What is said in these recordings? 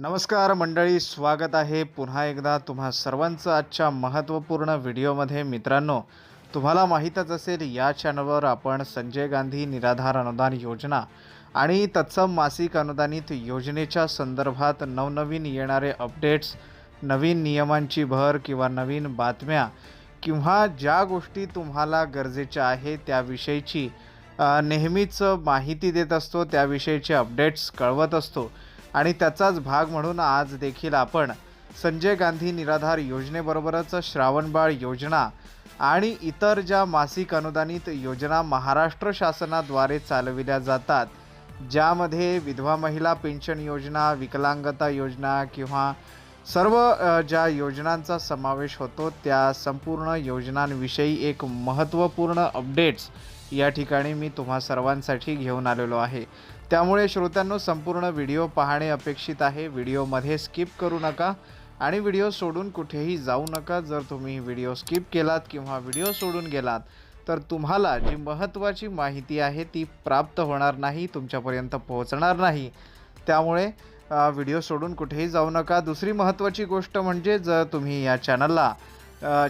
नमस्कार मंडळी स्वागत आहे पुन्हा एकदा तुम्हा सर्वांचं आजच्या महत्त्वपूर्ण व्हिडिओमध्ये. मित्रांनो तुम्हाला माहीतच असेल या चॅनलवर आपण संजय गांधी निराधार अनुदान योजना आणि तत्सम मासिक अनुदानित योजनेच्या संदर्भात नवनवीन येणारे अपडेट्स नवीन नियमांची भर किंवा नवीन बातम्या किंवा ज्या गोष्टी तुम्हाला गरजेच्या आहे त्याविषयीची नेहमीच माहिती देत असतो त्याविषयीचे अपडेट्स कळवत असतो. आणि त्याचाच भाग म्हणून आज देखील आपण संजय गांधी निराधार योजनेबरोबरच श्रावणबाळ योजना आणि इतर ज्या मासिक अनुदानित योजना महाराष्ट्र शासनाद्वारे चालविल्या जातात ज्यामध्ये विधवा महिला पेन्शन योजना विकलांगता योजना किंवा सर्व ज्या योजनांचा समावेश होतो त्या संपूर्ण योजनांविषयी एक महत्त्वपूर्ण अपडेट्स या ठिकाणी मी तुम्हा सर्वांसाठी घेऊन आलेलो आहे. त्यामुळे श्रोत्यांनो संपूर्ण व्हिडिओ पाहणे अपेक्षित आहे. व्हिडिओमध्ये स्किप करू नका आणि व्हिडिओ सोडून कुठेही जाऊ नका. जर तुम्ही व्हिडिओ स्किप केलात किंवा व्हिडिओ सोडून गेलात तर तुम्हाला जी महत्त्वाची माहिती आहे ती प्राप्त होणार नाही तुमच्यापर्यंत पोहोचणार नाही. त्यामुळे व्हिडिओ सोडून कुठेही जाऊ नका. दुसरी महत्त्वाची गोष्ट म्हणजे जर तुम्ही या चॅनलला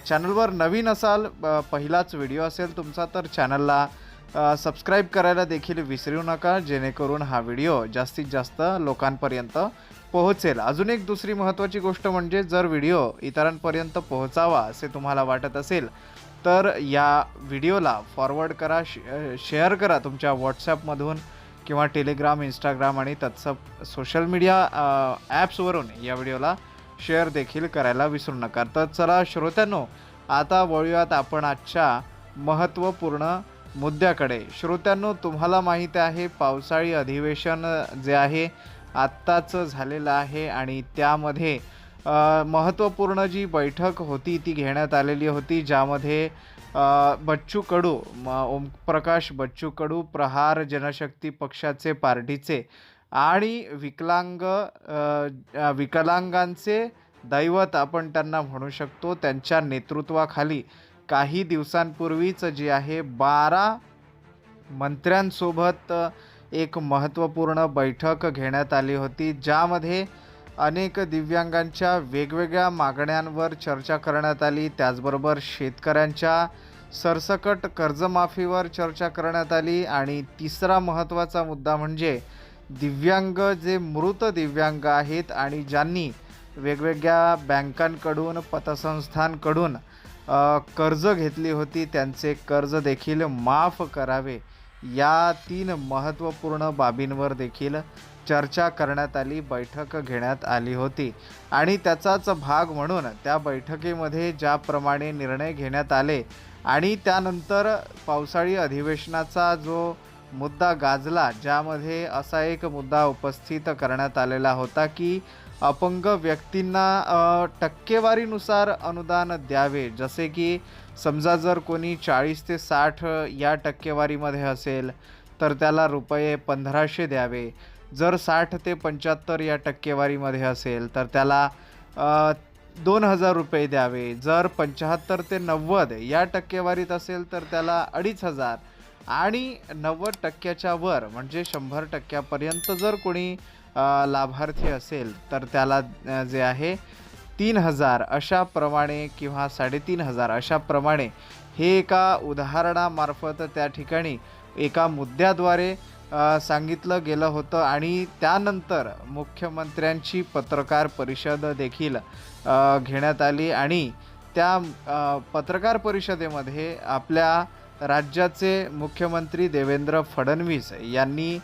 चॅनलवर नवीन असाल पहिलाच व्हिडिओ असेल तुमचा तर चॅनलला सबस्क्राईब करायला देखील विसरू नका जेणेकरून हा व्हिडिओ जास्तीत जास्त लोकांपर्यंत पोहोचेल. अजून एक दुसरी महत्त्वाची गोष्ट म्हणजे जर व्हिडिओ इतरांपर्यंत पोहोचावा असे तुम्हाला वाटत असेल तर या व्हिडिओला फॉरवर्ड करा शे शेअर करा तुमच्या व्हॉट्सॲपमधून किंवा टेलिग्राम इंस्टाग्राम आणि तत्सप सोशल मीडिया ॲप्सवरून या व्हिडिओला शेअर देखील करायला विसरू नका. तर चला श्रोत्यांनो आता वळूयात आपण आजच्या महत्त्वपूर्ण मुद्द्याकडे. श्रोत्यांनो तुम्हाला माहीत आहे पावसाळी अधिवेशन जे आहे आत्ताच झालेलं आहे आणि त्यामध्ये महत्त्वपूर्ण जी बैठक होती ती घेण्यात आलेली होती ज्यामध्ये बच्चू कडू म ओमप्रकाश बच्चू कडू प्रहार जनशक्ती पक्षाचे पार्टीचे आणि विकलांग विकलांगांचे दैवत आपण त्यांना म्हणू शकतो त्यांच्या नेतृत्वाखाली काही दिवसांपूर्वीच जी आहे बारा मंत्र्यांसोबत एक महत्त्वपूर्ण बैठक घेण्यात आली होती ज्यामध्ये अनेक दिव्यांगांच्या वेगवेगळ्या मागण्यांवर चर्चा करण्यात आली. त्याचबरोबर शेतकऱ्यांच्या सरसकट कर्जमाफीवर चर्चा करण्यात आली आणि तिसरा महत्त्वाचा मुद्दा म्हणजे दिव्यांग जे मृत दिव्यांग आहेत आणि ज्यांनी वेगवेगळ्या बँकांकडून पतसंस्थांकडून कर्ज घेतली होती त्यांचे कर्ज देखील माफ करावे. या तीन महत्त्वपूर्ण बाबींवर देखील चर्चा करण्यात आली बैठक घेण्यात आली होती. आणि त्याचाच भाग म्हणून त्या बैठकीमध्ये ज्याप्रमाणे निर्णय घेण्यात आले आणि त्यानंतर पावसाळी अधिवेशनाचा जो मुद्दा गाजला ज्यामध्ये असा एक मुद्दा उपस्थित करण्यात आलेला होता की अपंग व्यक्तींना टक्केवारीनुसार अनुदान द्यावे. जसे की समजा जर कोणी चाळीस ते साठ या टक्केवारीमध्ये असेल तर त्याला रुपये पंधराशे द्यावे. जर साठ ते पंच्याहत्तर या टक्केवारीमध्ये असेल तर त्याला दोन हजार रुपये द्यावे. जर पंच्याहत्तर ते नव्वद या टक्केवारीत असेल तर त्याला अडीच हजार. आणि नव्वद टक्क्याच्या वर म्हणजे शंभर टक्क्यापर्यंत जर कोणी लाभार्थी असेल तर त्याला जे आहे तीन हजार अशाप्रमाणे किंवा साडेतीन हजार अशाप्रमाणे हे एका उदाहरणामार्फत त्या ठिकाणी एका मुद्द्याद्वारे सांगितलं गेलं होतं आणि त्यानंतर मुख्यमंत्र्यांची पत्रकार परिषद देखील घेण्यात आली आणि त्या पत्रकार परिषदेमध्ये आपल्या राज्याचे मुख्यमंत्री देवेंद्र फडणवीस यांनी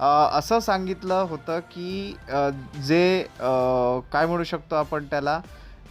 असं सांगितलं होतं की जे काय म्हणू शकतो आपण त्याला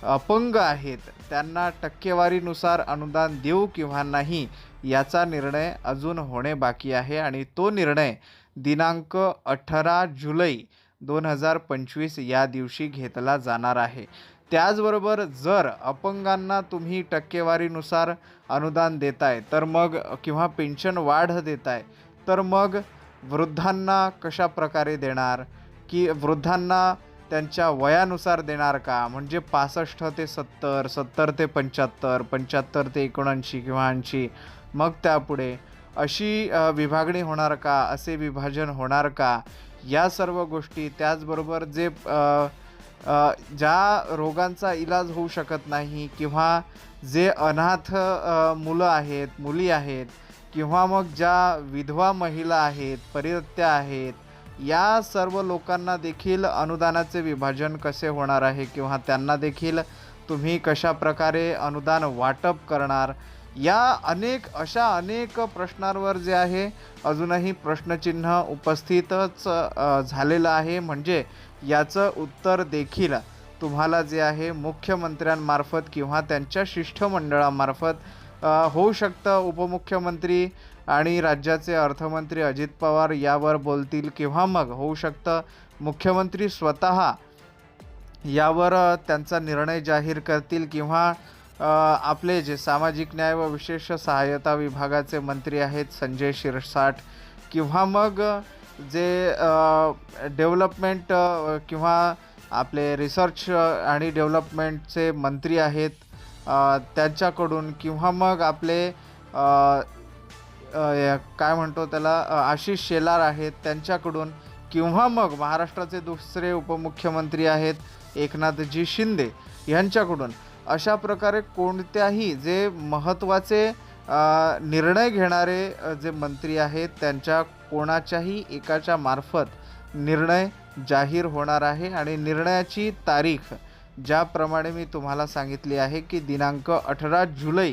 अपंग आहेत त्यांना टक्केवारीनुसार अनुदान देऊ किंवा नाही याचा निर्णय अजून होणे बाकी आहे आणि तो निर्णय दिनांक अठरा जुलै दोन हजार पंचवीस या दिवशी घेतला जाणार आहे. त्याचबरोबर जर अपंगांना तुम्ही टक्केवारीनुसार अनुदान देताय तर मग किंवा पेन्शन वाढ देताय तर मग वृद्धांना कशा प्रकारे देणार? की वृद्धांना त्यांच्या वयानुसार देणार का? म्हणजे पासष्ट ते सत्तर सत्तर ते पंच्याहत्तर पंच्याहत्तर ते एकोणऐंशी किंवा ऐंशी मग त्यापुढे अशी विभागणी होणार का? असे विभाजन होणार का? या सर्व गोष्टी त्याचबरोबर जे ज्या रोगांचा इलाज होऊ शकत नाही किंवा जे अनाथ मुलं आहेत मुली आहेत किंवा मग ज्या विधवा महिला आहेत परित्या आहेत या सर्व लोकांना देखील अनुदानाचे विभाजन कसे होणार आहे किंवा त्यांना देखील तुम्ही कशा प्रकारे अनुदान वाटप करणार? या अनेक अशा अनेक प्रश्नांवर जे आहे अजूनही प्रश्नचिन्ह उपस्थितच झालेलं आहे. म्हणजे याचं उत्तर देखील तुम्हाला जे आहे मुख्यमंत्र्यांमार्फत किंवा त्यांच्या शिष्टमंडळामार्फत होऊ शकतं. उपमुख्यमंत्री आणि राज्याचे अर्थमंत्री अजित पवार यावर बोलतील किंवा मग होऊ शकतं. मुख्यमंत्री स्वतः यावर त्यांचा निर्णय जाहीर करतील किंवा आपले जे सामाजिक न्याय व विशेष सहाय्यता विभागाचे मंत्री आहेत संजय शिरसाट किंवा मग जे डेव्हलपमेंट किंवा आपले रिसर्च आणि डेव्हलपमेंटचे मंत्री आहेत त्यांच्याकडून किंवा मग आपले काय म्हणतो त्याला आशिष शेलार आहेत त्यांच्याकडून किंवा मग महाराष्ट्राचे दुसरे उपमुख्यमंत्री आहेत एकनाथजी शिंदे यांच्याकडून अशा प्रकारे कोणत्याही जे महत्त्वाचे निर्णय घेणारे जे मंत्री आहेत त्यांच्या कोणाच्याही एकाच्या मार्फत निर्णय जाहीर होणार आहे आणि निर्णयाची तारीख ज्याप्रमाणे मी तुम्हाला सांगितले आहे की दिनांक अठरा जुलै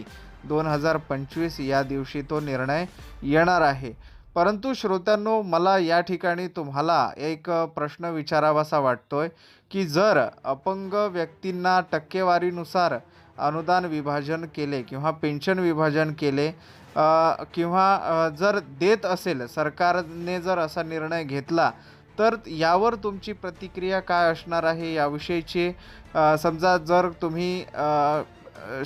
दोन हजार पंचवीस या दिवशी तो निर्णय येणार आहे. परंतु श्रोत्यांनो मला या ठिकाणी तुम्हाला एक प्रश्न विचारावासा वाटतो आहे की जर अपंग व्यक्तींना टक्केवारीनुसार अनुदान विभाजन केले किंवा पेन्शन विभाजन केले किंवा जर देत असेल सरकारने जर असा निर्णय घेतला तर यावर तुमची प्रतिक्रिया काय असणार आहे याविषयीची समजा जर तुम्ही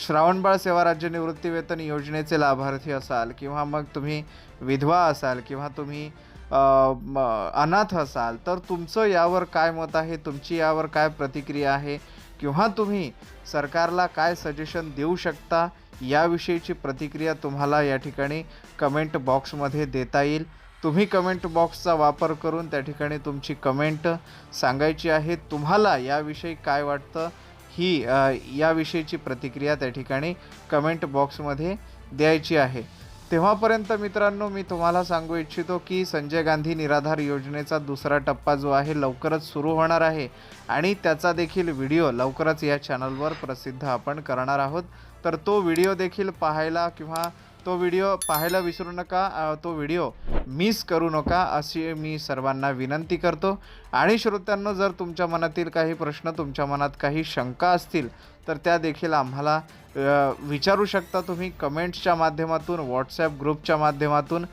श्रावणबाळ सेवा राज्य निवृत्तीवेतन योजनेचे लाभार्थी असाल किंवा मग तुम्ही विधवा असाल किंवा तुम्ही म, अनाथ असाल तर तुमचं यावर काय मत आहे? तुमची यावर काय प्रतिक्रिया आहे? किंवा तुम्ही सरकारला काय सजेशन देऊ शकता? याविषयीची प्रतिक्रिया तुम्हाला या ठिकाणी कमेंट बॉक्समध्ये देता येईल. तुम्ही कमेंट बॉक्सचा वापर करून त्या ठिकाणी तुमची कमेंट सांगायची आहे. तुम्हाला याविषयी काय वाटतं? ही याविषयीची प्रतिक्रिया त्या ठिकाणी कमेंट बॉक्समध्ये द्यायची आहे. तेव्हापर्यंत मित्रांनो मी तुम्हाला सांगू इच्छितो की संजय गांधी निराधार योजनेचा दुसरा टप्पा जो आहे लवकरच सुरू होणार आहे. आणि त्याचा देखील व्हिडिओ लवकरच या चॅनलवर प्रसिद्ध आपण करणार आहोत. तर तो व्हिडिओ देखील पाहायला किंवा तो व्हिडिओ पाहायला विसरू नका तो व्हिडिओ मिस करू नका अशी मी सर्वांना विनंती करतो. आणि श्रोत्यांना जर तुमच्या मनातील काही प्रश्न तुमच्या मनात काही शंका असतील तर त्या देखील आम्हाला विचारू शकता तुम्ही कमेंट्सच्या माध्यमातून व्हॉट्सॲप ग्रुपच्या माध्यमातून.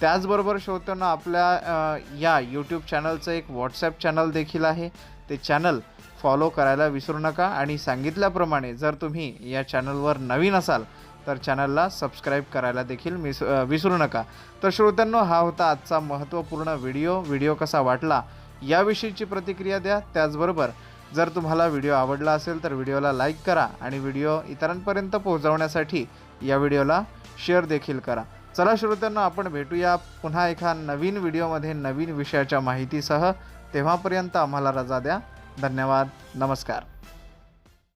त्याचबरोबर श्रोत्यांना आपल्या या यूट्यूब चॅनलचं एक व्हॉट्सॲप चॅनल देखील आहे. ते चॅनल फॉलो करायला विसरू नका. आणि सांगितल्याप्रमाणे जर तुम्ही या चॅनलवर नवीन असाल तर चॅनलला सबस्क्राईब करायला देखील मिस विसरू नका. तर श्रोत्यांनो हा होता आजचा महत्त्वपूर्ण व्हिडिओ व्हिडिओ कसा वाटला याविषयीची प्रतिक्रिया द्या. त्याचबरोबर जर तुम्हाला व्हिडिओ आवडला असेल तर व्हिडिओला लाईक करा आणि व्हिडिओ इतरांपर्यंत पोहोचवण्यासाठी या व्हिडिओला शेअर देखील करा. चला श्रोत्यांनो आपण भेटूया पुन्हा एका नवीन व्हिडिओमध्ये नवीन विषयाच्या माहितीसह. तेव्हापर्यंत आम्हाला रजा द्या. धन्यवाद. नमस्कार.